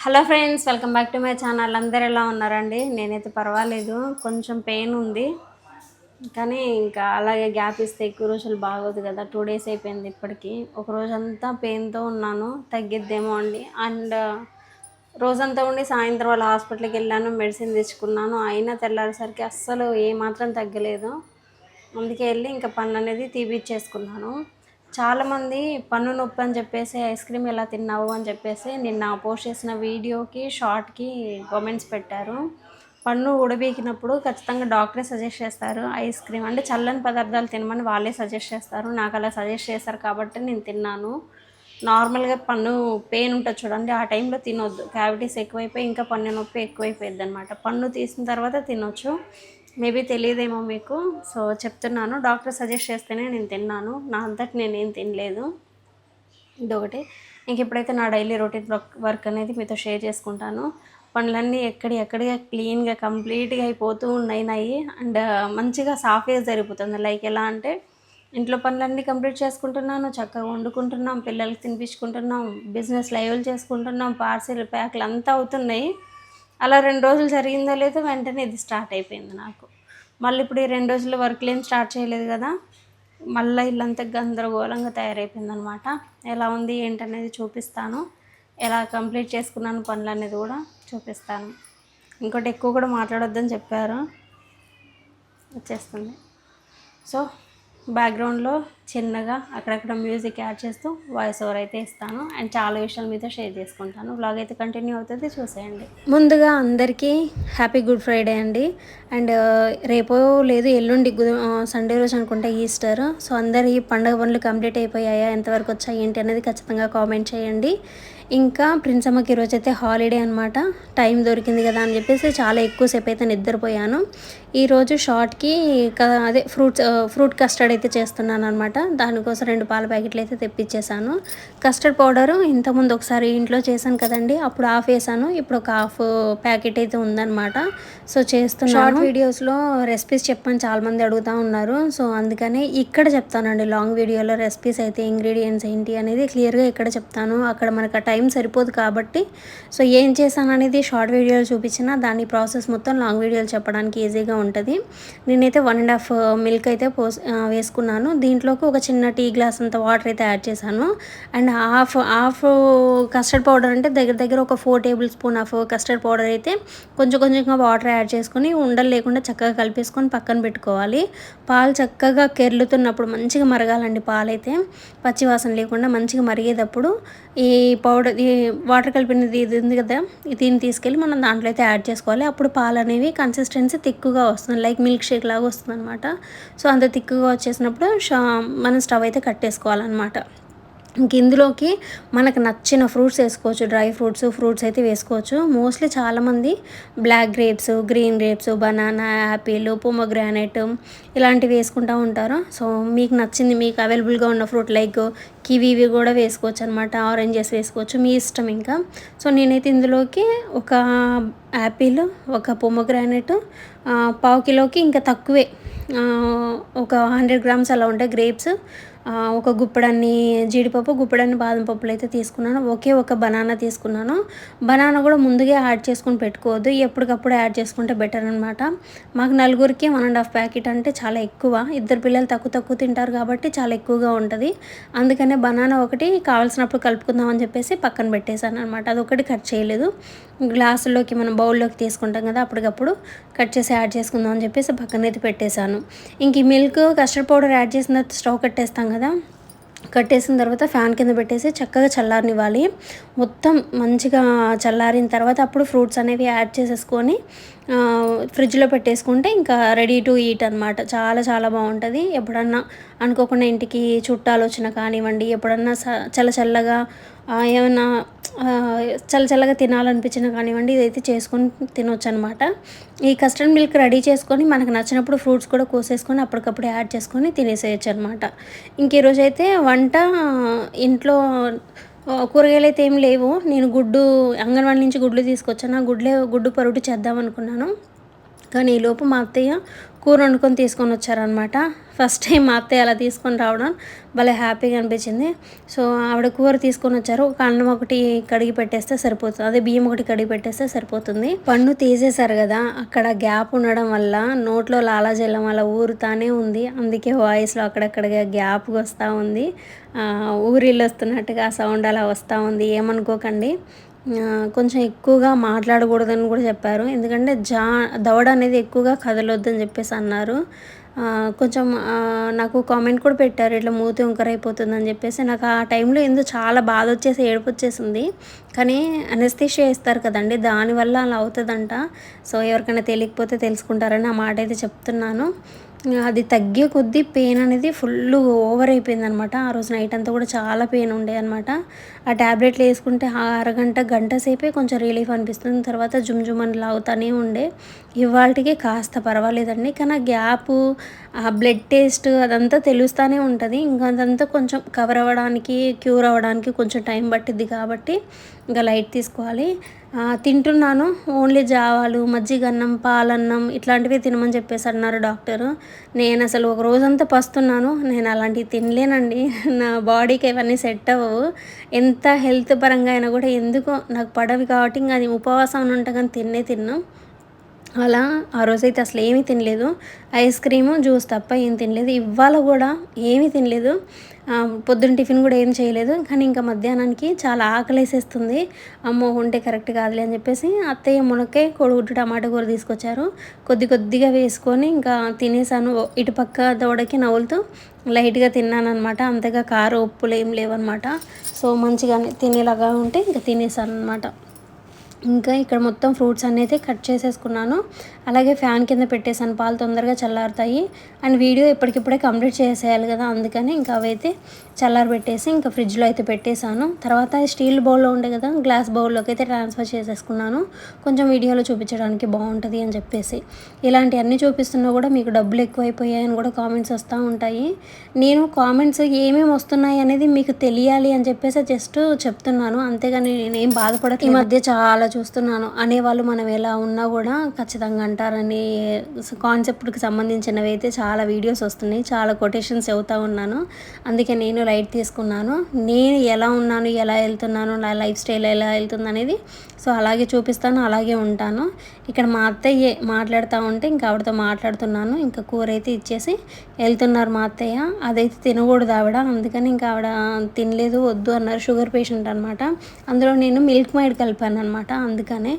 Hello friends welcome back to my channel. అందరు ఎలా ఉన్నారండి? నేనైతే పర్వాలేదు. కొంచెం పెయిన్ ఉంది. కానీ ఇంకా అలాగే గ్యాప్ ఇస్తే ఎక్కువ రోజులు బాగోదు కదా. టూ డేస్ అయిపోయింది ఇప్పటికీ. ఒక రోజంతా పెయిన్తో ఉన్నాను. తగ్గిద్దేమో అండి. అండ్ రోజంతా ఉండి సాయంత్రం వాళ్ళ హాస్పిటల్కి వెళ్ళాను మెడిసిన్ తెచ్చుకున్నాను. అయినా తెల్లారేసరికి అస్సలు ఏమాత్రం తగ్గలేదు. అందుకే వెళ్ళి ఇంకా పన్ను అనేది తీపిచ్చేసుకున్నాను. చాలామంది పన్ను నొప్పి అని చెప్పేసి ఐస్ క్రీమ్ ఎలా తిన్నావు అని చెప్పేసి నిన్న పోస్ట్ చేసిన వీడియోకి షార్ట్కి కామెంట్స్ పెట్టారు. పన్ను ఉడబీకినప్పుడు ఖచ్చితంగా డాక్టరే సజెస్ట్ చేస్తారు ఐస్ క్రీమ్ అంటే చల్లని పదార్థాలు తినమని వాళ్ళే సజెస్ట్ చేస్తారు. నాకు అలా సజెస్ట్ చేస్తారు కాబట్టి నేను తిన్నాను. నార్మల్గా పన్ను పెయిన్ ఉంటుంది చూడండి ఆ టైంలో తినొద్దు. క్యావిటీస్ ఎక్కువైపోయి ఇంకా పన్ను నొప్పి ఎక్కువైపోయింది అనమాట పన్ను తీసిన తర్వాత తినొచ్చు. మేబీ తెలియదేమో మీకు. సో చెప్తున్నాను. డాక్టర్ సజెస్ట్ చేస్తేనే నేను తిన్నాను. నా అంతటి నేనేం తినలేదు. ఇదొకటి. ఇంక ఇప్పుడైతే నా డైలీ రొటీన్ వర్క్ వర్క్ అనేది మీతో షేర్ చేసుకుంటాను పనులన్నీ ఎక్కడి ఎక్కడిగా క్లీన్గా కంప్లీట్గా అయిపోతూ ఉన్నాయి నాయి అండ్ మంచిగా సాఫీగా జరిగిపోతుంది. లైక్ ఎలా అంటే ఇంట్లో పనులన్నీ కంప్లీట్ చేసుకుంటున్నాను. చక్కగా వండుకుంటున్నాం. పిల్లలకి తినిపించుకుంటున్నాం. బిజినెస్ లైవ్లు చేసుకుంటున్నాం. పార్సిల్ ప్యాక్లు అంతా అవుతున్నాయి. అలా రెండు రోజులు జరిగిందో లేదో వెంటనే ఇది స్టార్ట్ అయిపోయింది నాకు. మళ్ళీ ఇప్పుడు ఈ రెండు రోజులు వర్క్లు ఏం స్టార్ట్ చేయలేదు కదా మళ్ళీ ఇల్లంతా గందరగోళంగా తయారైపోయింది అనమాట ఎలా ఉంది ఏంటనేది చూపిస్తాను. ఎలా కంప్లీట్ చేసుకున్నాను పనులు అనేది కూడా చూపిస్తాను. ఇంకోటి ఎక్కువ కూడా మాట్లాడొద్దని చెప్పారు. వచ్చేస్తుంది. సో బ్యాక్గ్రౌండ్లో చిన్నగా అక్కడక్కడ మ్యూజిక్ యాడ్ చేస్తూ వాయిస్ ఓవర్ అయితే ఇస్తాను. అండ్ చాలా విషయాలు మీతో షేర్ చేసుకుంటాను. వ్లాగ్ అయితే కంటిన్యూ అవుతుంది. చూసేయండి. ముందుగా అందరికీ హ్యాపీ గుడ్ ఫ్రైడే అండి. అండ్ రేపో లేదు ఎల్లుండి సండే రోజు అనుకుంటే ఈస్టర్. సో అందరి పండుగ పనులు కంప్లీట్ అయిపోయాయా ఎంతవరకు వచ్చాయి ఏంటి అనేది ఖచ్చితంగా కామెంట్ చేయండి. ఇంకా ప్రిన్స్ అమ్మకి ఈరోజు అయితే హాలిడే అనమాట టైం దొరికింది కదా అని చెప్పేసి చాలా ఎక్కువసేపు అయితే నిద్రపోయాను. ఈరోజు షార్ట్కి అదే ఫ్రూట్స్ ఫ్రూట్ కస్టర్డ్ అయితే చేస్తున్నాను అనమాట దానికోసం రెండు పాల ప్యాకెట్లు అయితే తెప్పించేసాను కస్టర్డ్ పౌడరు ఇంతకుముందు ఒకసారి ఇంట్లో చేశాను కదండి అప్పుడు ఆఫ్ వేసాను ఇప్పుడు ఒక హాఫ్ ప్యాకెట్ అయితే ఉందన్నమాట. సో చేస్తున్నాను. షార్ట్ వీడియోస్లో రెసిపీస్ చెప్పని చాలామంది అడుగుతూ ఉన్నారు. సో అందుకని ఇక్కడ చెప్తానండి లాంగ్ వీడియోలో రెసిపీస్ అయితే ఇంగ్రీడియంట్స్ ఏంటి అనేది క్లియర్గా ఇక్కడ చెప్తాను. అక్కడ మనకు ఆ టైం సరిపోదు కాబట్టి. సో ఏం చేశాను అనేది షార్ట్ వీడియోలు చూపించిన దాని ప్రాసెస్ మొత్తం లాంగ్ వీడియోలు చెప్పడానికి ఈజీగా ఉంటుంది. నేనైతే వన్ అండ్ హాఫ్ మిల్క్ అయితే పోస్ వేసుకున్నాను. దీంట్లోకి ఒక చిన్న టీ గ్లాస్ అంత వాటర్ అయితే యాడ్ చేశాను. And half half custard powder అంటే దగ్గర దగ్గర ఒక four tablespoon of custard powder అయితే కొంచెం కొంచెంగా వాటర్ యాడ్ చేసుకొని ఉండలు లేకుండా చక్కగా కలిపేసుకొని పక్కన పెట్టుకోవాలి. పాలు చక్కగా కెర్లుతున్నప్పుడు మంచిగా మరగాలండి పాలైతే. పచ్చివాసన లేకుండా మంచిగా మరిగేటప్పుడు ఈ పౌడర్ ఈ వాటర్ కలిపినది ఇది ఉంది కదా దీన్ని తీసుకెళ్ళి మనం దాంట్లో అయితే యాడ్ చేసుకోవాలి. అప్పుడు పాలు అనేవి కన్సిస్టెన్సీ తిక్కుగా వస్తుంది లైక్ మిల్క్ షేక్ లాగా వస్తుంది అనమాట సో అంత తిక్కుగా వచ్చేసినప్పుడు షా మనం స్టవ్ అయితే కట్టేసుకోవాలన్నమాట. ఇంక ఇందులోకి మనకు నచ్చిన ఫ్రూట్స్ వేసుకోవచ్చు డ్రై ఫ్రూట్స్ ఫ్రూట్స్ అయితే వేసుకోవచ్చు. మోస్ట్లీ చాలామంది black grapes green grapes banana apple pomegranate ఇలాంటివి వేసుకుంటూ ఉంటారు. సో మీకు నచ్చింది మీకు అవైలబుల్గా ఉన్న ఫ్రూట్ లైక్ కివి ఇవి కూడా వేసుకోవచ్చు అనమాట ఆరెంజెస్ వేసుకోవచ్చు మీ ఇష్టం ఇంకా. సో నేనైతే ఇందులోకి ఒక యాపిల్ ఒక పొమోగ్రానైట్ పావు కిలోకి ఇంకా తక్కువే. ఒక హండ్రెడ్ గ్రామ్స్ అలా ఉంటాయి గ్రేప్స్. ఒక గుప్పడన్ని జీడిపప్పు గుప్పడన్ని బాదం పప్పులు అయితే తీసుకున్నాను. ఒకే ఒక బనానా తీసుకున్నాను. బనానా కూడా ముందుగా యాడ్ చేసుకొని పెట్టుకోవద్దు. ఎప్పటికప్పుడు యాడ్ చేసుకుంటే బెటర్ అనమాట మాకు నలుగురికి వన్ అండ్ హాఫ్ ప్యాకెట్ అంటే చాలా ఎక్కువ. ఇద్దరు పిల్లలు తక్కువ తక్కువ తింటారు కాబట్టి చాలా ఎక్కువగా ఉంటుంది. అందుకనే బనానా ఒకటి కావాల్సినప్పుడు కలుపుకుందాం అని చెప్పేసి పక్కన పెట్టేశాను అనమాట అదొకటి కట్ చేయలేదు. గ్లాసుల్లోకి మనం బౌల్లోకి తీసుకుంటాం కదా అప్పటికప్పుడు కట్ చేసి యాడ్ చేసుకుందాం అని చెప్పేసి పక్కనైతే పెట్టేశాను. ఇంక ఈ మిల్క్ కస్టర్డ్ పౌడర్ యాడ్ చేసిన తర్వాత స్టవ్ కట్టేస్తాం కదా? కట్టేసిన తర్వాత ఫ్యాన్ కింద పెట్టేసి చక్కగా చల్లారనివ్వాలి. మొత్తం మంచిగా చల్లారిన తర్వాత అప్పుడు ఫ్రూట్స్ అనేవి యాడ్ చేసేసుకొని ఫ్రిడ్జ్లో పెట్టేసుకుంటే ఇంకా రెడీ టు ఈట్ అనమాట చాలా చాలా బాగుంటుంది. ఎప్పుడన్నా అనుకోకుండా ఇంటికి చుట్టాలు వచ్చిన కానివ్వండి ఎప్పుడన్నా చల్ల చల్లగా ఏమైనా చల్ల చల్లగా కానివ్వండి ఇదైతే చేసుకొని తినొచ్చు అనమాట ఈ కస్టర్డ్ మిల్క్ రెడీ చేసుకొని మనకు నచ్చినప్పుడు ఫ్రూట్స్ కూడా కోసేసుకొని అప్పటికప్పుడు యాడ్ చేసుకొని తినేసేయచ్చు అనమాట ఇంక ఈరోజు అయితే వంట ఇంట్లో కూరగాయలు అయితే ఏం లేవు. నేను గుడ్డు అంగన్వాడి నుంచి గుడ్లు తీసుకొచ్చాను. గుడ్లే గుడ్డు పరుటు చేద్దాం అనుకున్నాను కానీ ఈలోపు మా అత్తయ్య కూర వండుకొని తీసుకొని వచ్చారనమాట. ఫస్ట్ టైం మా అత్తయ్య అలా తీసుకొని రావడం భలే హ్యాపీగా అనిపించింది. సో ఆవిడ కూర తీసుకొని వచ్చారు. ఒక అన్నం ఒకటి కడిగి పెట్టేస్తే సరిపోతుంది. అదే బియ్యం ఒకటి కడిగి పెట్టేస్తే సరిపోతుంది. పన్ను తీసేశారు కదా అక్కడ గ్యాప్ ఉండడం వల్ల నోట్లో లాలాజలం అలా ఊరుతానే ఉంది. అందుకే వాయిస్లో అక్కడక్కడగా గ్యాప్ వస్తూ ఉంది. ఊరిళ్ళు ఊరిల్లు వస్తున్నట్టుగా సౌండ్ అలా వస్తూ ఉంది. ఏమనుకోకండి. కొంచెం ఎక్కువగా మాట్లాడకూడదని కూడా చెప్పారు. ఎందుకంటే జా దవడ అనేది ఎక్కువగా కదలొద్దని చెప్పేసి అన్నారు. కొంచెం నాకు కామెంట్ కూడా పెట్టారు. ఇట్లా మూతి ఉంకరైపోతుందని చెప్పేసి. నాకు ఆ టైంలో ఎందుకు చాలా బాధ వచ్చేసి ఏడుపు వచ్చేసింది. కానీ అనస్థిషియా ఇస్తారు కదండి. దానివల్ల అలా అవుతుందంట. సో ఎవరికైనా తెలియకపోతే తెలుసుకుంటారని ఆ మాట అయితే చెప్తున్నాను. అది తగ్గే కొద్దీ పెయిన్ అనేది ఫుల్ ఓవర్ అయిపోయింది అనమాట ఆ రోజు నైట్ అంతా కూడా చాలా పెయిన్ ఉండే అనమాట. ఆ ట్యాబ్లెట్లు వేసుకుంటే అరగంట గంట సేపే కొంచెం రిలీఫ్ అనిపిస్తుంది. తర్వాత జుమ్ జుమ్ అని లాగుతానే ఉండే. ఇవాళకి కాస్త పర్వాలేదండి. కానీ ఆ గ్యాప్ ఆ బ్లడ్ టెస్ట్ అదంతా తెలుస్తూనే ఉంటుంది. ఇంకా అదంతా కొంచెం కవర్ అవ్వడానికి క్యూర్ అవ్వడానికి కొంచెం టైం పట్టిద్ది కాబట్టి ఇంకా లైట్ తీసుకోవాలి. తింటున్నాను. ఓన్లీ జావాలు మజ్జిగన్నం పాలన్నం ఇట్లాంటివి తినమని చెప్పేసి అన్నారు డాక్టరు. నేను అసలు ఒక రోజంతా పస్తున్నాను. నేను అలాంటివి తినలేనండి. నా బాడీకి ఇవన్నీ సెట్ అవ్వవు. ఎంత హెల్త్ పరంగా అయినా కూడా ఎందుకో నాకు పడవి కాబట్టి ఇంకా అది ఉపవాసం ఉంటా కానీ తిన్నే తిన్నాం. అలా ఆ రోజైతే అసలు ఏమీ తినలేదు. ఐస్ క్రీము జ్యూస్ తప్ప ఏం తినలేదు. ఇవాళ కూడా ఏమీ తినలేదు. పొద్దున్న టిఫిన్ కూడా ఏం చేయలేదు. కానీ ఇంకా మధ్యాహ్నానికి చాలా ఆకలేసేస్తుంది. అమ్మో ఉంటే కరెక్ట్ కాదులే అని చెప్పేసి అత్తయ్య మునక్కాయ కోడిగుడ్డు టమాటా కూర తీసుకొచ్చారు. కొద్ది కొద్దిగా వేసుకొని ఇంకా తినేసాను. ఇటుపక్క దోడకి దవడకి నవ్వులుతూ లైట్గా తిన్నానమాట అంతగా కారం ఉప్పులు ఏం లేవన్నమాట. సో మంచిగా తినేలాగా ఉంటే ఇంకా తినేసాను అనమాట ఇంకా ఇక్కడ మొత్తం ఫ్రూట్స్ అన్నీ అయితే కట్ చేసేసుకున్నాను. అలాగే ఫ్యాన్ కింద పెట్టేసాను పాలు తొందరగా చల్లారుతాయి. అండ్ వీడియో ఇప్పటికిప్పుడే కంప్లీట్ చేసేయాలి కదా అందుకని ఇంకా అవైతే చల్లారబెట్టేసి ఇంకా ఫ్రిడ్జ్లో అయితే పెట్టేశాను. తర్వాత స్టీల్ బౌల్లో ఉండే కదా గ్లాస్ బౌల్లోకి అయితే ట్రాన్స్ఫర్ చేసేసుకున్నాను. కొంచెం వీడియోలో చూపించడానికి బాగుంటుంది అని చెప్పేసి. ఇలాంటివన్నీ చూపిస్తున్నా కూడా మీకు డబ్బులు ఎక్కువైపోయాయని కూడా కామెంట్స్ వస్తూ ఉంటాయి. నేను కామెంట్స్ ఏమేమి వస్తున్నాయి అనేది మీకు తెలియాలి అని చెప్పేసి జస్ట్ చెప్తున్నాను. అంతేగాని నేనేం బాధపడట్లేదు. ఈ మధ్య చాలా చూస్తున్నాను. అనేవాళ్ళు మనం ఎలా ఉన్నా కూడా ఖచ్చితంగా ఉంటారని కాన్సెప్ట్కి సంబంధించినవి అయితే చాలా వీడియోస్ వస్తున్నాయి. చాలా కొటేషన్స్ అవుతూ ఉన్నాను. అందుకే నేను లైట్ తీసుకున్నాను. నేను ఎలా ఉన్నాను ఎలా వెళ్తున్నాను నా లైఫ్ స్టైల్ ఎలా వెళ్తుంది అనేది సో అలాగే చూపిస్తాను అలాగే ఉంటాను. ఇక్కడ మా అత్తయ్య మాట్లాడుతూ ఉంటే ఇంకా ఆవిడతో మాట్లాడుతున్నాను. ఇంకా కూర అయితే ఇచ్చేసి వెళ్తున్నారు మా అత్తయ్య. అదైతే తినకూడదు ఆవిడ. అందుకని ఇంకా ఆవిడ తినలేదు వద్దు అన్నారు. షుగర్ పేషెంట్ అనమాట అందులో నేను మిల్క్ మైడ్ కలిపాను అనమాట అందుకనే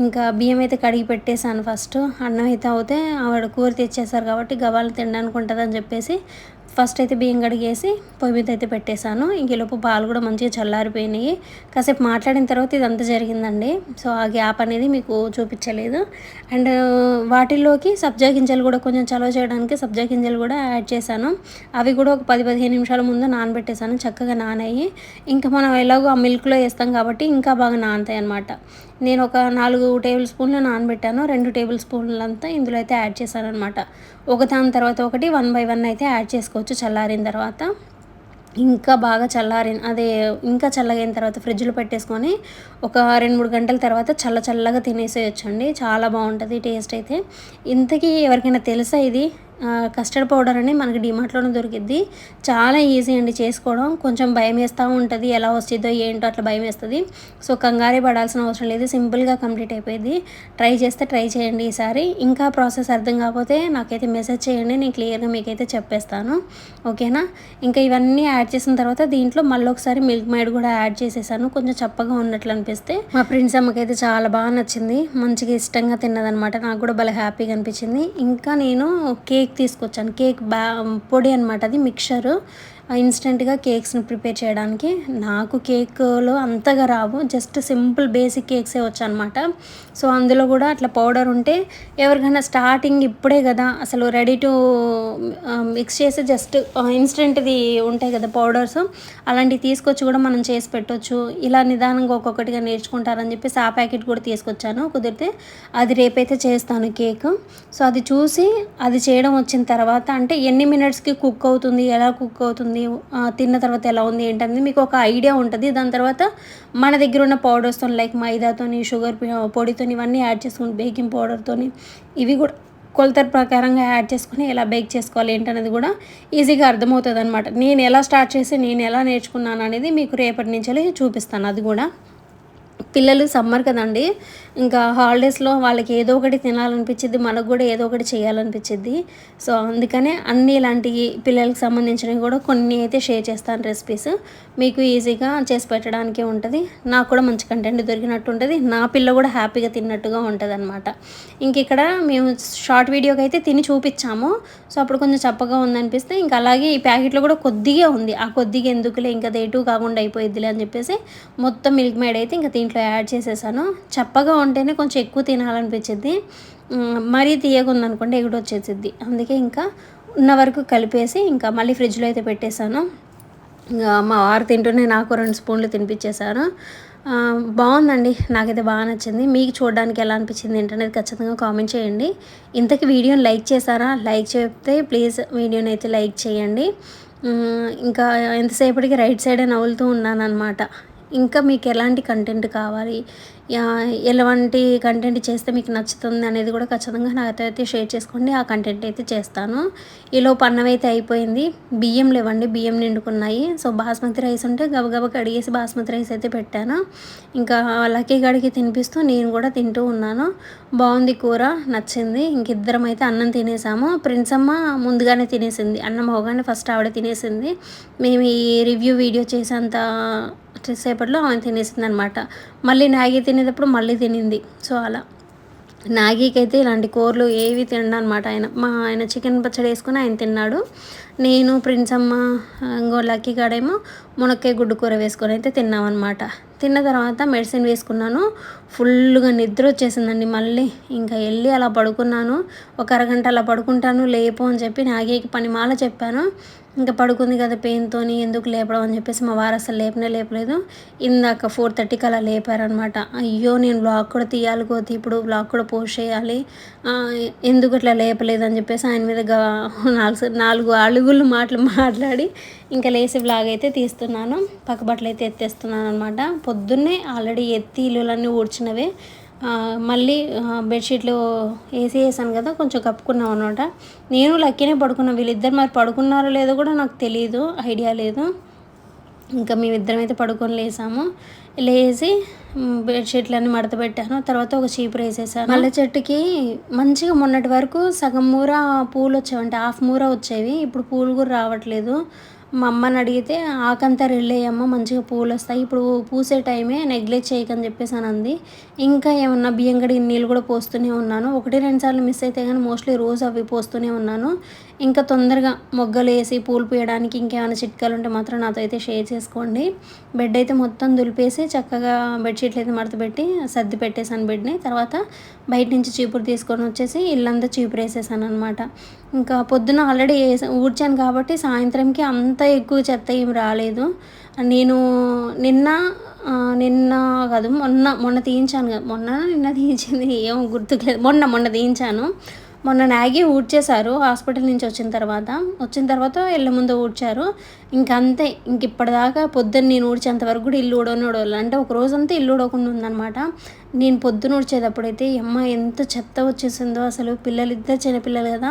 ఇంకా బియ్యం అయితే కడిగి పెట్టేశాను ఫస్ట్. అన్నం అయితే అవుతే ఆవిడ కూర తెచ్చేసారు కాబట్టి గవాలు తినడానికి ఉంటుందని చెప్పేసి ఫస్ట్ అయితే బియ్యం కడిగేసి పొయ్యి మీద అయితే పెట్టేశాను. ఇంకెలోపు పాలు కూడా మంచిగా చల్లారిపోయినాయి. కాసేపు మాట్లాడిన తర్వాత ఇదంతా జరిగిందండి. సో ఆ గ్యాప్ అనేది మీకు చూపించలేదు. అండ్ వాటిల్లోకి సబ్జా గింజలు కూడా కొంచెం చలవ చేయడానికి సబ్జా గింజలు కూడా యాడ్ చేశాను. అవి కూడా ఒక పది పదిహేను నిమిషాల ముందు నానబెట్టేశాను. చక్కగా నానాయి. ఇంకా మనం ఎలాగో ఆ మిల్క్లో వేస్తాం కాబట్టి ఇంకా బాగా నానతాయి అనమాట నేను ఒక నాలుగు టేబుల్ స్పూన్లు నానబెట్టాను. రెండు టేబుల్ స్పూన్లంతా ఇందులో అయితే యాడ్ చేశాను అనమాట ఒక దాని తర్వాత ఒకటి వన్ బై వన్ అయితే యాడ్ చేసుకోవచ్చు చల్లారిన తర్వాత. ఇంకా బాగా చల్లారిన అదే ఇంకా చల్లగైన తర్వాత ఫ్రిడ్జ్లో పెట్టేసుకొని ఒక రెండు మూడు గంటల తర్వాత చల్ల చల్లగా తినేసేయచ్చండి. చాలా బాగుంటుంది టేస్ట్ అయితే. ఇంతకీ ఎవరికైనా తెలుసా ఇది? కస్టర్డ్ పౌడర్ అని మనకి డిమార్ట్లోనే దొరికిద్ది. చాలా ఈజీ అండి చేసుకోవడం. కొంచెం భయం వేస్తూ ఉంటుంది. ఎలా వస్తుందో ఏంటో అట్లా భయం వేస్తుంది. సో కంగారే పడాల్సిన అవసరం లేదు. సింపుల్గా కంప్లీట్ అయిపోయింది. ట్రై చేస్తే ట్రై చేయండి ఈసారి. ఇంకా ప్రాసెస్ అర్థం కాకపోతే నాకైతే మెసేజ్ చేయండి. నేను క్లియర్గా మీకైతే చెప్పేస్తాను. ఓకేనా? ఇంకా ఇవన్నీ యాడ్ చేసిన తర్వాత దీంట్లో మళ్ళీ ఒకసారి మిల్క్ మైడ్ కూడా యాడ్ చేసేసాను. కొంచెం చప్పగా ఉన్నట్లు అనిపిస్తే. మా ఫ్రెండ్స్ అమ్మకైతే చాలా బాగా నచ్చింది. మంచిగా ఇష్టంగా తిన్నదనమాట నాకు కూడా భలే హ్యాపీగా అనిపించింది. ఇంకా నేను కేక్ తీసుకొచ్చాను. కేక్ బ్యా పొడి అనమాట అది మిక్చరు ఇన్స్టెంట్గా కేక్స్ని ప్రిపేర్ చేయడానికి. నాకు కేక్లో అంతగా రావు. జస్ట్ సింపుల్ బేసిక్ కేక్సే వచ్చనమాట. సో అందులో కూడా అట్లా పౌడర్ ఉంటే ఎవరికైనా స్టార్టింగ్ ఇప్పుడే కదా అసలు రెడీ టు మిక్స్ చేసి జస్ట్ ఇన్స్టెంట్ది ఉంటాయి కదా పౌడర్స్ అలాంటివి తీసుకొచ్చి కూడా మనం చేసి పెట్టవచ్చు ఇలా నిదానంగా ఒక్కొక్కటిగా నేర్చుకుంటారని చెప్పేసి ఆ ప్యాకెట్ కూడా తీసుకొచ్చాను. కుదిరితే అది రేపైతే చేస్తాను కేక్. సో అది చూసి అది చేయడం వచ్చిన తర్వాత అంటే ఎన్ని మినిట్స్కి కుక్ అవుతుంది ఎలా కుక్ అవుతుంది తిన్న తర్వాత ఎలా ఉంది ఏంటనేది మీకు ఒక ఐడియా ఉంటుంది. దాని తర్వాత మన దగ్గర ఉన్న పౌడర్స్తో లైక్ మైదాతోని షుగర్ పొడితోని ఇవన్నీ యాడ్ చేసుకుని బేకింగ్ పౌడర్తోని ఇవి కూడా కొలత ప్రకారంగా యాడ్ చేసుకుని ఎలా బేక్ చేసుకోవాలి ఏంటనేది కూడా ఈజీగా అర్థమవుతుంది అనమాట నేను ఎలా స్టార్ట్ చేసి నేను ఎలా నేర్చుకున్నాను అనేది మీకు రేపటి నుంచి చూపిస్తాను. అది కూడా పిల్లలు సమ్మర్ కదండి. ఇంకా హాలిడేస్లో వాళ్ళకి ఏదో ఒకటి తినాలనిపించింది మనకు కూడా ఏదో ఒకటి చేయాలనిపించింది సో అందుకనే అన్ని ఇలాంటి పిల్లలకి సంబంధించినవి కూడా కొన్ని అయితే షేర్ చేస్తాను రెసిపీస్ మీకు ఈజీగా చేసి పెట్టడానికి ఉంటుంది. నాకు కూడా మంచి కంటెంట్ దొరికినట్టు ఉంటుంది. నా పిల్ల కూడా హ్యాపీగా తిన్నట్టుగా ఉంటుంది అనమాట ఇంక ఇక్కడ మేము షార్ట్ వీడియోకి అయితే తిని చూపించాము. సో అప్పుడు కొంచెం చప్పగా ఉందనిపిస్తే ఇంకా అలాగే ఈ ప్యాకెట్లో కూడా కొద్దిగా ఉంది. ఆ కొద్దిగా ఎందుకులే ఇంకా దేటు కాకుండా అయిపోయిద్దిలే అని చెప్పేసి మొత్తం మిల్క్ మేడ్ అయితే ఇంకా దీంట్లో యాడ్ చేసేసాను. చప్పగా ఉంటేనే కొంచెం ఎక్కువ తినాలనిపించింది మరీ తీయకుందనుకోండి ఎగుడు వచ్చేసిద్ది. అందుకే ఇంకా ఉన్న వరకు కలిపేసి ఇంకా మళ్ళీ ఫ్రిడ్జ్లో అయితే పెట్టేశాను. ఇంకా మా వారు తింటూనే నాకు రెండు స్పూన్లు తినిపించేశాను బాగుందండి. నాకైతే బాగా నచ్చింది. మీకు చూడడానికి ఎలా అనిపించింది ఏంటనేది ఖచ్చితంగా కామెంట్ చేయండి. ఇంతకీ వీడియోని లైక్ చేశారా? లైక్ చెప్తే ప్లీజ్ వీడియోని అయితే లైక్ చేయండి. ఇంకా ఎంతసేపటికి రైట్ సైడే నవ్వులుతూ ఉన్నాను అనమాట ఇంకా మీకు ఎలాంటి కంటెంట్ కావాలి? ఎలాంటి కంటెంట్ చేస్తే మీకు నచ్చుతుంది అనేది కూడా ఖచ్చితంగా నాతో అయితే షేర్ చేసుకోండి. ఆ కంటెంట్ అయితే చేస్తాను. ఈలో పన్నం అయితే అయిపోయింది. బియ్యం లేవండి. బియ్యం నిండుకున్నాయి. సో బాస్మతి రైస్ ఉంటే గబగబ కడిగేసి బాస్మతి రైస్ అయితే పెట్టాను. ఇంకా లక్కీ గడికి తినిపిస్తూ నేను కూడా తింటూ ఉన్నాను. బాగుంది కూర. నచ్చింది. ఇంకిద్దరం అయితే అన్నం తినేసాము. ప్రిన్స్ అమ్మ ముందుగానే తినేసింది. అన్నం అవగానే ఫస్ట్ ఆవిడ తినేసింది. మేము ఈ రివ్యూ వీడియో చేసేంత సేపట్లో ఆమె తినేసింది అనమాట మళ్ళీ నాగి తినేటప్పుడు మళ్ళీ తినింది. సో అలా. నాగీకి అయితే ఇలాంటి కూరలు ఏవి తినడం అనమాట ఆయన. మా ఆయన చికెన్ పచ్చడి వేసుకుని ఆయన తిన్నాడు. నేను ప్రిన్స్ అమ్మ ఇంకో లక్కీ కాడేమో మునక్కాయ గుడ్డు కూర వేసుకొని అయితే తిన్నామన్నమాట తిన్న తర్వాత మెడిసిన్ వేసుకున్నాను. ఫుల్గా నిద్ర వచ్చేసిందండి మళ్ళీ. ఇంకా వెళ్ళి అలా పడుకున్నాను. ఒక అరగంట అలా పడుకుంటాను. లేపు అని చెప్పి నాగేకి పని మాల చెప్పాను. ఇంకా పడుకుంది కదా పెయిన్తో ఎందుకు లేపడం అని చెప్పేసి మా వారు అసలు లేపనే లేపలేదు. ఇందాక ఫోర్ థర్టీకి అలా లేపారనమాట. అయ్యో నేను బ్లాగ్ కూడా తీయాలి కోతి ఇప్పుడు బ్లాగ్ కూడా పోస్ట్ చేయాలి. ఎందుకు ఇట్లా లేపలేదు అని చెప్పేసి ఆయన మీద నాలుగు నాలుగు అలుగులు మాటలు మాట్లాడి ఇంకా లేసి బ్లాగ్ అయితే తీస్తున్నాను. పక్కబట్టలు అయితే ఎత్తేస్తున్నాను అనమాట పొద్దున్నే ఆల్రెడీ ఎత్తి ఇల్లులన్నీ ఊడ్చినవే. మళ్ళీ బెడ్షీట్లు వేసి వేసాను కదా కొంచెం కప్పుకున్నాం అనమాట నేను లక్కీనే పడుకున్నాను వీళ్ళిద్దరు మరి పడుకున్నారో లేదో కూడా నాకు తెలియదు ఐడియా లేదు. ఇంకా మేమిద్దరం అయితే పడుకొని లేసాము. లేచి బెడ్షీట్లన్నీ మడత పెట్టాను తర్వాత ఒక చీపురు వేసేసాను. మల్లె చెట్టుకి మంచిగా మొన్నటి వరకు సగం మూర పూలు వచ్చేవంటే హాఫ్ మూర వచ్చేవి ఇప్పుడు పూలు కూడా రావట్లేదు. మా అమ్మని అడిగితే ఆకంతా రెళ్ళేయమ్మ మంచిగా పూలు వస్తాయి ఇప్పుడు పూసే టైమే నెగ్లెక్ట్ చేయకని చెప్పేసి అని అంది. ఇంకా ఏమన్నా బియ్యం గడి నీళ్ళు కూడా పోస్తూనే ఉన్నాను. ఒకటి రెండు సార్లు మిస్ అయితే కానీ మోస్ట్లీ రోజు అవి పోస్తూనే ఉన్నాను. ఇంకా తొందరగా మొగ్గలు వేసి పూలు పూయడానికి ఇంకేమైనా చిట్కాలు ఉంటే మాత్రం నాతో అయితే షేర్ చేసుకోండి. బెడ్ అయితే మొత్తం దులిపేసి చక్కగా బెడ్షీట్లు అయితే మడతపెట్టి సర్ది పెట్టేశాను బెడ్ని. తర్వాత బయట నుంచి చీపురు తీసుకొని వచ్చేసి ఇల్లంతా చీపురు వేసేసాను అనమాట ఇంకా పొద్దున ఆల్రెడీ ఊడ్చాను కాబట్టి సాయంత్రంకి అంత ఎక్కువ చెత్త ఏం రాలేదు. నేను నిన్న నిన్న కాదు మొన్న మొన్న తీయించాను కదా మొన్న నిన్న తీయించింది ఏం గుర్తులేదు మొన్న మొన్న తీయించాను. మొన్న నాగి ఊడ్చేశారు హాస్పిటల్ నుంచి వచ్చిన తర్వాత. వచ్చిన తర్వాత ఇళ్ళ ముందు ఊడ్చారు. ఇంకంతే ఇంక ఇప్పటిదాకా పొద్దున్న నేను ఊడ్చేంత వరకు కూడా ఇల్లు ఊడని అంటే ఒక రోజంతా ఇల్లు ఊడకుండా ఉందన్నమాట. నేను పొద్దున వచ్చేటప్పుడైతే అమ్మ ఎంత చెత్త వచ్చేసిందో అసలు పిల్లలు ఇద్దరు చిన్నపిల్లలు కదా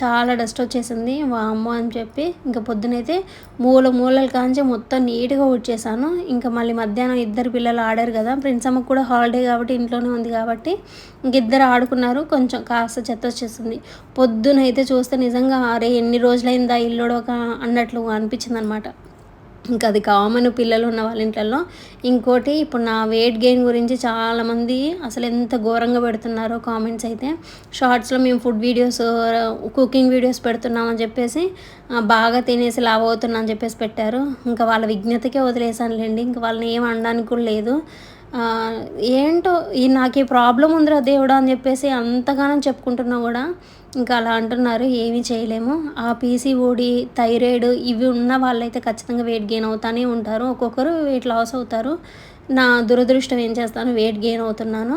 చాలా డస్ట్ వచ్చేసింది. మా అమ్మ అని చెప్పి ఇంకా పొద్దునైతే మూల మూలలు కాంచి మొత్తం నీట్గా వచ్చేసాను ఇంకా మళ్ళీ మధ్యాహ్నం ఇద్దరు పిల్లలు ఆడారు కదా ఫ్రెండ్స్ అమ్మకు కూడా హాలిడే కాబట్టి ఇంట్లోనే ఉంది కాబట్టి ఇంకిద్దరు ఆడుకున్నారు. కొంచెం కాస్త చెత్త వచ్చేసింది. పొద్దునైతే చూస్తే నిజంగా అరే ఎన్ని రోజులైందా ఇల్లుడొక అన్నట్లు అనిపించింది అనమాట ఇంకా అది కామన్ పిల్లలు ఉన్న వాళ్ళ ఇంట్లో ఇంకోటి ఇప్పుడు నా వెయిట్ గెయిన్ గురించి చాలామంది అసలు ఎంత ఘోరంగా పెడుతున్నారో కామెంట్స్ అయితే షార్ట్స్లో మేము ఫుడ్ వీడియోస్ కుకింగ్ వీడియోస్ పెడుతున్నామని చెప్పేసి బాగా తినేసి లావ్ అవుతున్నా అని చెప్పేసి పెట్టారు. ఇంకా వాళ్ళ విజ్ఞతకే వదిలేసానులేండి ఇంకా వాళ్ళని ఏం అనడానికి కూడా లేదు. ఏంటో ఈ నాకు ఈ ప్రాబ్లం ఉందిరా దేవుడా అని చెప్పేసి అంతగానో చెప్పుకుంటున్నా కూడా. ఇంకా అలా అంటున్నారు ఏమీ చేయలేము. ఆ పీసీఓడి థైరాయిడ్ ఇవి ఉన్న వాళ్ళైతే ఖచ్చితంగా వెయిట్ గెయిన్ అవుతానే ఉంటారు. ఒక్కొక్కరు వెయిట్ లాస్ అవుతారు. నా దురదృష్టం ఏం చేస్తాను వెయిట్ గెయిన్ అవుతున్నాను.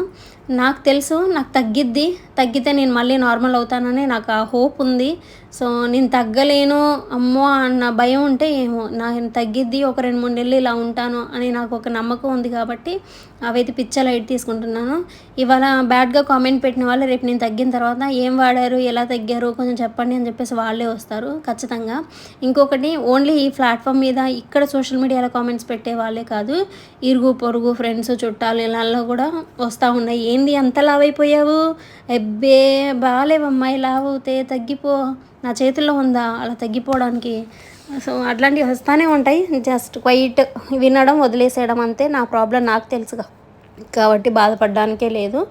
నాకు తెలుసు నాకు తగ్గిద్ది. తగ్గితే నేను మళ్ళీ నార్మల్ అవుతానని నాకు ఆ హోప్ ఉంది. సో నేను తగ్గలేను అమ్మో అన్న భయం ఉంటే ఏమో నాకు తగ్గిద్ది ఒక రెండు మూడు నెలలు ఇలా ఉంటాను అని నాకు ఒక నమ్మకం ఉంది కాబట్టి అవైతే పిచ్చ లైట్ తీసుకుంటున్నాను. ఇవాళ బ్యాడ్గా కామెంట్ పెట్టిన వాళ్ళు రేపు నేను తగ్గిన తర్వాత ఏం వాడారు ఎలా తగ్గారు కొంచెం చెప్పండి అని చెప్పేసి వాళ్ళే వస్తారు ఖచ్చితంగా. ఇంకొకటి ఓన్లీ ఈ ప్లాట్ఫామ్ మీద ఇక్కడ సోషల్ మీడియాలో కామెంట్స్ పెట్టే వాళ్ళే కాదు ఇరుగు పొరుగు ఫ్రెండ్స్ చుట్టాలు ఇళ్ళల్లో కూడా వస్తూ ఉన్నాయి. ఏంది అంత లావైపోయావు? అయిపోయావు ఎబ్బే బాగాలేవమ్మాయి లావ్ అవుతే తగ్గిపో. నా చేతుల్లో ఉందా? అలా తగ్గిపోవడానికి. సో అట్లాంటివి వస్తూనే ఉంటాయి. జస్ట్ క్వైట్ వినడం వదిలేసేయడం అంతే. నా ప్రాబ్లం నాకు తెలుసుగా కాబట్టి బాధపడడానికే లేదు.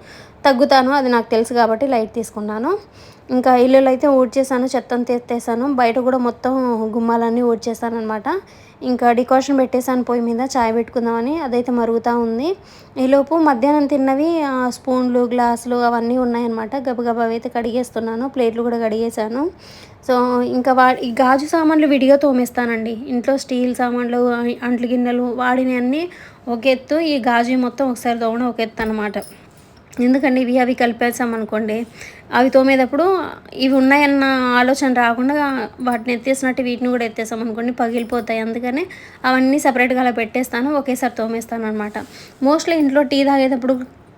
తగ్గుతాను అది నాకు తెలుసు కాబట్టి లైట్ తీసుకున్నాను. ఇంకా ఇల్లులు అయితే ఊడ్చేసాను చెత్తను ఎత్తేసాను బయట కూడా మొత్తం గుమ్మాలన్నీ ఊడ్చేసాను అనమాట ఇంకా డికాషన్ పెట్టేసాను పొయ్యి మీద చాయ్ పెట్టుకుందామని. అదైతే మరుగుతూ ఉంది. ఈలోపు మధ్యాహ్నం తిన్నవి ఆ, స్పూన్లు గ్లాసులు అవన్నీ ఉన్నాయన్నమాట. గబగబా అయితే కడిగేస్తున్నాను. ప్లేట్లు కూడా కడిగేసాను సో ఇంకా వా ఈ గాజు సామాన్లు విడిగా తోమేస్తానండి. ఇంట్లో స్టీల్ సామాన్లు అంట్లు గిన్నెలు వాడినవన్నీ ఒక ఎత్తు ఈ గాజు మొత్తం ఒకసారి తోమడం ఒక ఎత్తు అనమాట ఎందుకంటే ఇవి అవి కలిపేసాం అనుకోండి అవి తోమేటప్పుడు ఇవి ఉన్నాయన్న ఆలోచన రాకుండా వాటిని ఎత్తేసినట్టు వీటిని కూడా ఎత్తేసాం అనుకోండి పగిలిపోతాయి. అందుకని అవన్నీ సపరేట్గా అలా పెట్టేస్తాను ఒకేసారి తోమేస్తాను అనమాట మోస్ట్లీ ఇంట్లో టీ తాగేటప్పుడు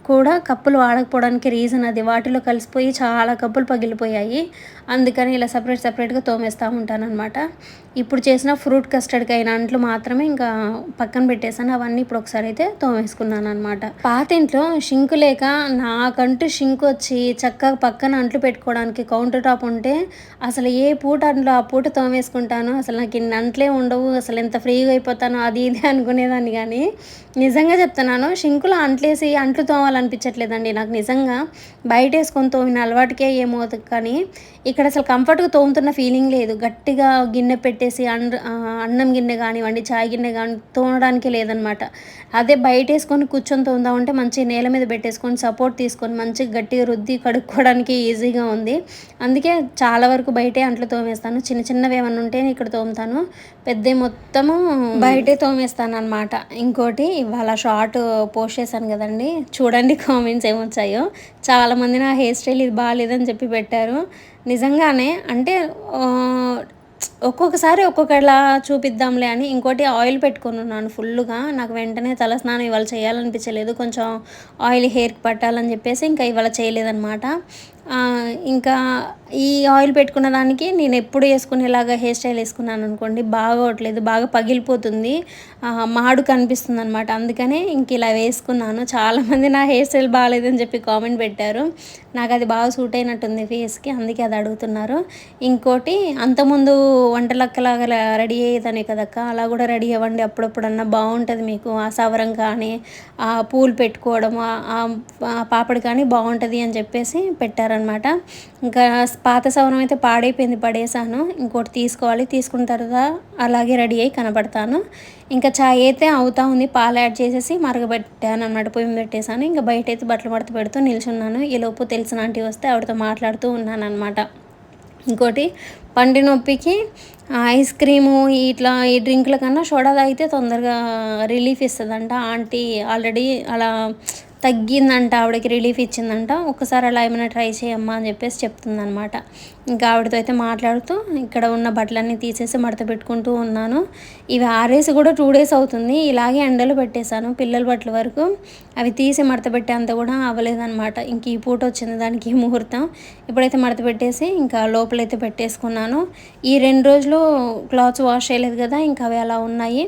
కూడా కప్పులు వాడకపోవడానికి రీజన్ అది. వాటిలో కలిసిపోయి చాలా కప్పులు పగిలిపోయాయి. అందుకని ఇలా సపరేట్ సపరేట్గా తోమేస్తూ ఉంటాను అనమాట ఇప్పుడు చేసిన ఫ్రూట్ కస్టర్డ్కి అయిన అంట్లు మాత్రమే ఇంకా పక్కన పెట్టేసాను అవన్నీ ఇప్పుడు ఒకసారి అయితే తోమేసుకున్నాను అనమాట పాత ఇంట్లో షింకు లేక నాకంటూ షింకు వచ్చి చక్కగా పక్కన అంట్లు పెట్టుకోవడానికి కౌంటర్ టాప్ ఉంటే అసలు ఏ పూట అంట్లో ఆ పూట తోమేసుకుంటాను అసలు నాకు ఇన్ని అంట్లే ఉండవు. అసలు ఎంత ఫ్రీగా అయిపోతాను అది ఇది అనుకునేదాన్ని. కానీ నిజంగా చెప్తున్నాను షింకులో అంట్లేసి అంట్లు తోమాలనిపించట్లేదండి నాకు నిజంగా బయట వేసుకొని తోమిన అలవాటుకే ఏమో కానీ ఇక్కడ అసలు కంఫర్ట్గా తోముతున్న ఫీలింగ్ లేదు. గట్టిగా గిన్నె పెట్టేసి అండ్ అన్నం గిన్నె కానివ్వండి చాయ్ గిన్నె కానీ తోమడానికి లేదనమాట. అదే బయట వేసుకొని కూర్చొని తోముదామంటే మంచి నేల మీద పెట్టేసుకొని సపోర్ట్ తీసుకొని మంచిగా గట్టిగా రుద్ది కడుక్కోవడానికి ఈజీగా ఉంది. అందుకే చాలా వరకు బయటే అంట్లు తోమేస్తాను. చిన్న చిన్నవి ఏమన్నా ఉంటే ఇక్కడ తోముతాను. పెద్ద మొత్తము బయటే తోమేస్తాను అనమాట ఇంకోటి ఇవాళ షార్ట్ పోస్ట్ చేశాను కదండి. చూడండి కామెంట్స్ ఏమొచ్చాయో. చాలామంది నా హెయిర్ స్టైల్ ఇది బాగాలేదని చెప్పి పెట్టారు. నిజంగానే అంటే ఒక్కొక్కసారి ఒక్కొక్కలా చూపిద్దాంలే అని ఇంకోటి ఆయిల్ పెట్టుకుని ఉన్నాను ఫుల్గా నాకు వెంటనే తల స్నానం ఇవాళ చేయాలనిపించలేదు. కొంచెం ఆయిల్ హెయిర్కి పట్టాలని చెప్పేసి ఇంకా ఇవాళ చేయలేదన్నమాట. ఇంకా ఈ ఆయిల్ పెట్టుకున్న దానికి నేను ఎప్పుడు వేసుకునేలాగా హెయిర్ స్టైల్ వేసుకున్నాను అనుకోండి బాగోట్లేదు బాగా పగిలిపోతుంది. మాడు కనిపిస్తుంది అనమాట అందుకనే ఇంక ఇలా వేసుకున్నాను. చాలామంది నా హెయిర్ స్టైల్ బాగాలేదని చెప్పి కామెంట్ పెట్టారు. నాకు అది బాగా సూట్ అయినట్టుంది ఫేస్కి అందుకే అది అడుగుతున్నారు. ఇంకోటి అంతకుముందు వంటలక్కలాగా రెడీ అయ్యేదాన్ని కదక్క అలా కూడా రెడీ అవ్వండి అప్పుడప్పుడన్నా బాగుంటుంది మీకు. ఆ సవరం కానీ ఆ పూలు పెట్టుకోవడం ఆ- ఆ పాపడి కానీ బాగుంటుంది అని చెప్పేసి పెట్టారనమాట అనమాట. ఇంకా పాత సవరం అయితే పాడైపోయింది పడేసాను. ఇంకోటి తీసుకోవాలి తీసుకున్న తర్వాత అలాగే రెడీ అయ్యి కనబడతాను. ఇంకా చాయ్ అయితే అవుతా ఉంది పాలు యాడ్ చేసేసి మరగబెట్టాను అనమాట పొయ్యి పెట్టేశాను. ఇంకా బయట అయితే బట్టలు మడత పెడుతూ నిల్చున్నాను. ఈ లోపు తెలిసిన ఆంటీ వస్తే ఆవిడతో మాట్లాడుతూ ఉన్నాను అనమాట. ఇంకోటి పండి నొప్పికి ఐస్ క్రీము ఇట్లా ఈ డ్రింకుల కన్నా సోడా తాగితే తొందరగా రిలీఫ్ ఇస్తుందంట. ఆంటీ ఆల్రెడీ అలా తగ్గిందంట ఆవిడకి రిలీఫ్ ఇచ్చిందంట. ఒకసారి అలా ఏమైనా ట్రై చేయమ్మా అని చెప్పేసి చెప్తుందనమాట ఇంకా ఆవిడతో అయితే మాట్లాడుతూ ఇక్కడ ఉన్న బట్టలన్నీ తీసేసి మడత పెట్టుకుంటూ ఉన్నాను. ఇవి ఆరేసి కూడా టూ డేస్ అవుతుంది. ఇలాగే ఎండలో పెట్టేశాను పిల్లల బట్టల వరకు. అవి తీసి మడత పెట్టేంత కూడా అవ్వలేదన్నమాట. ఇంక ఈ పూట వచ్చింది దానికి ముహూర్తం. ఇప్పుడైతే మడత పెట్టేసి ఇంకా లోపలైతే పెట్టేసుకున్నాను. ఈ రెండు రోజులు క్లాత్స్ వాష్ చేయలేదు కదా ఇంకా అవి అలా ఉన్నాయి.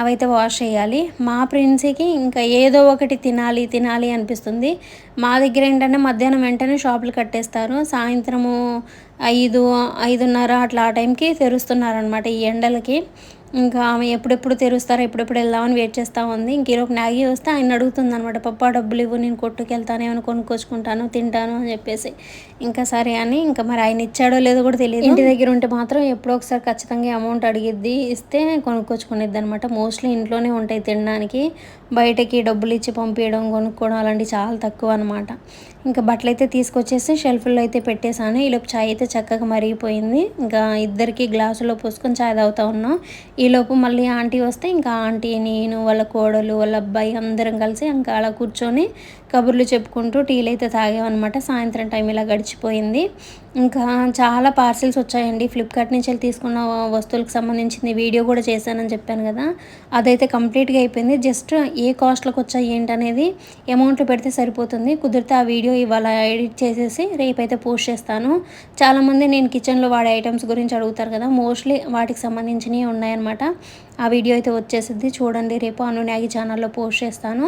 అవైతే వాష్ చేయాలి. మా ప్రిన్సీకి ఇంకా ఏదో ఒకటి తినాలి తినాలి అనిపిస్తుంది. మా దగ్గర ఏంటంటే మధ్యాహ్నం వెంటనే షాపులు కట్టేస్తారు. సాయంత్రము ఐదు ఐదున్నర అట్లా ఆ టైంకి తెరుస్తున్నారనమాట ఈ ఎండలకి. ఇంకా ఆమె ఎప్పుడెప్పుడు తెరుస్తారో ఎప్పుడెప్పుడు వెళ్దామని వెయిట్ చేస్తూ ఉంది. ఇంక ఈరోజు వస్తే ఆయన అడుగుతుంది అనమాట పప్పా డబ్బులు ఇవ్వు నేను కొట్టుకెళ్తాను ఏమైనా కొనుక్కొచ్చుకుంటాను తింటాను అని చెప్పేసి. ఇంకా సరే అని ఇంకా మరి ఆయన ఇచ్చాడో లేదో కూడా తెలియదు ఇంటి దగ్గర ఉంటే మాత్రం ఎప్పుడో ఒకసారి ఖచ్చితంగా అమౌంట్ అడిగిద్ది. ఇస్తే కొనుక్కొచ్చుకునేది అనమాట మోస్ట్లీ ఇంట్లోనే ఉంటాయి తినడానికి. బయటకి డబ్బులు ఇచ్చి పంపించడం కొనుక్కోవడం అలాంటివి చాలా తక్కువ అనమాట ఇంకా బట్టలు అయితే తీసుకొచ్చేసి షెల్ఫ్లో అయితే పెట్టేశాను. ఈలోపు చాయ్ అయితే చక్కగా మరిగిపోయింది. ఇంకా ఇద్దరికి గ్లాసులో పోసుకొని చాయ్ తాగుతూ ఉన్నాం. ఈలోపు మళ్ళీ ఆంటీ వస్తే ఇంకా ఆంటీ నేను వాళ్ళ కోడలు వాళ్ళ అబ్బాయి అందరం కలిసి ఇంకా అలా కూర్చొని కబుర్లు చెప్పుకుంటూ టీలు అయితే తాగామన్నమాట. సాయంత్రం టైం ఇలా గడిచిపోయింది. ఇంకా చాలా పార్సిల్స్ వచ్చాయండి. ఫ్లిప్కార్ట్ నుంచి వెళ్ళి తీసుకున్న వస్తువులకు సంబంధించింది వీడియో కూడా చేశానని చెప్పాను కదా. అదైతే కంప్లీట్గా అయిపోయింది. జస్ట్ ఏ కాస్ట్లకు వచ్చాయి ఏంటనేది అమౌంట్లు పెడితే సరిపోతుంది. కుదిరితే ఆ వీడియో ఇవాళ ఎడిట్ చేసేసి రేపైతే పోస్ట్ చేస్తాను. చాలామంది నేను కిచెన్లో వాడే ఐటమ్స్ గురించి అడుగుతారు కదా. మోస్ట్లీ వాటికి సంబంధించినవి ఉన్నాయన్నమాట. ఆ వీడియో అయితే వచ్చేసింది. చూడండి రేపు అను న్యాగి ఛానల్లో పోస్ట్ చేస్తాను.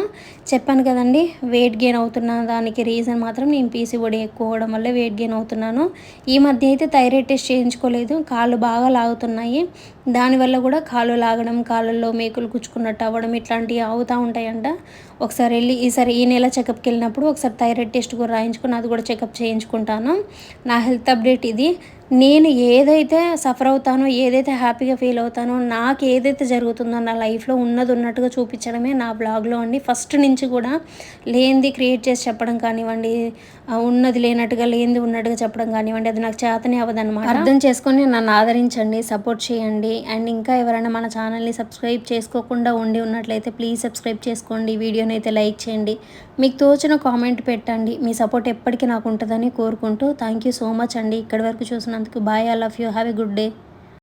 చెప్పాను కదండి వెయిట్ గెయిన్ అవుతున్న దానికి రీజన్ మాత్రం నేను పీసీఓడి ఎక్కువ అవడం వల్ల వెయిట్ గెయిన్ అవుతున్నాను. ఈ మధ్య అయితే థైరాయిడ్ టెస్ట్ చేయించుకోలేదు. కాళ్ళు బాగా లాగుతున్నాయి. దానివల్ల కూడా కాళ్ళు లాగడం కాళ్ళల్లో మేకులు గుచ్చుకున్నట్టు అవ్వడం ఇట్లాంటివి అవుతూ ఉంటాయంట. ఒకసారి వెళ్ళి ఈసారి ఈ నెల చెకప్కి వెళ్ళినప్పుడు ఒకసారి థైరాయిడ్ టెస్ట్ కూడా రాయించుకుని అది కూడా చెకప్ చేయించుకుంటాను. నా హెల్త్ అప్డేట్ ఇది. నేను ఏదైతే సఫర్ అవుతానో ఏదైతే హ్యాపీగా ఫీల్ అవుతానో నాకు ఏదైతే జరుగుతుందో నా లైఫ్లో ఉన్నది ఉన్నట్టుగా చూపించడమే నా బ్లాగ్లో అండి. ఫస్ట్ నుంచి కూడా లేనిది క్రియేట్ చేసి చెప్పడం కానివ్వండి ఉన్నది లేనట్టుగా లేనిది ఉన్నట్టుగా చెప్పడం కానివ్వండి అది నాకు చేతనే అవ్వదన్నమాట. అర్థం చేసుకొని నన్ను ఆదరించండి సపోర్ట్ చేయండి. అండ్ ఇంకా ఎవరైనా మన ఛానల్ని సబ్స్క్రైబ్ చేసుకోకుండా ఉండి ఉన్నట్లయితే ప్లీజ్ సబ్స్క్రైబ్ చేసుకోండి. వీడియోని అయితే లైక్ చేయండి. మీకు తోచిన కామెంట్ పెట్టండి. మీ సపోర్ట్ ఎప్పటికీ నాకు ఉంటుందని కోరుకుంటూ థ్యాంక్ యూ సో మచ్ అండి. ఇక్కడి వరకు చూసినందుకు bye I love you. Have a good day.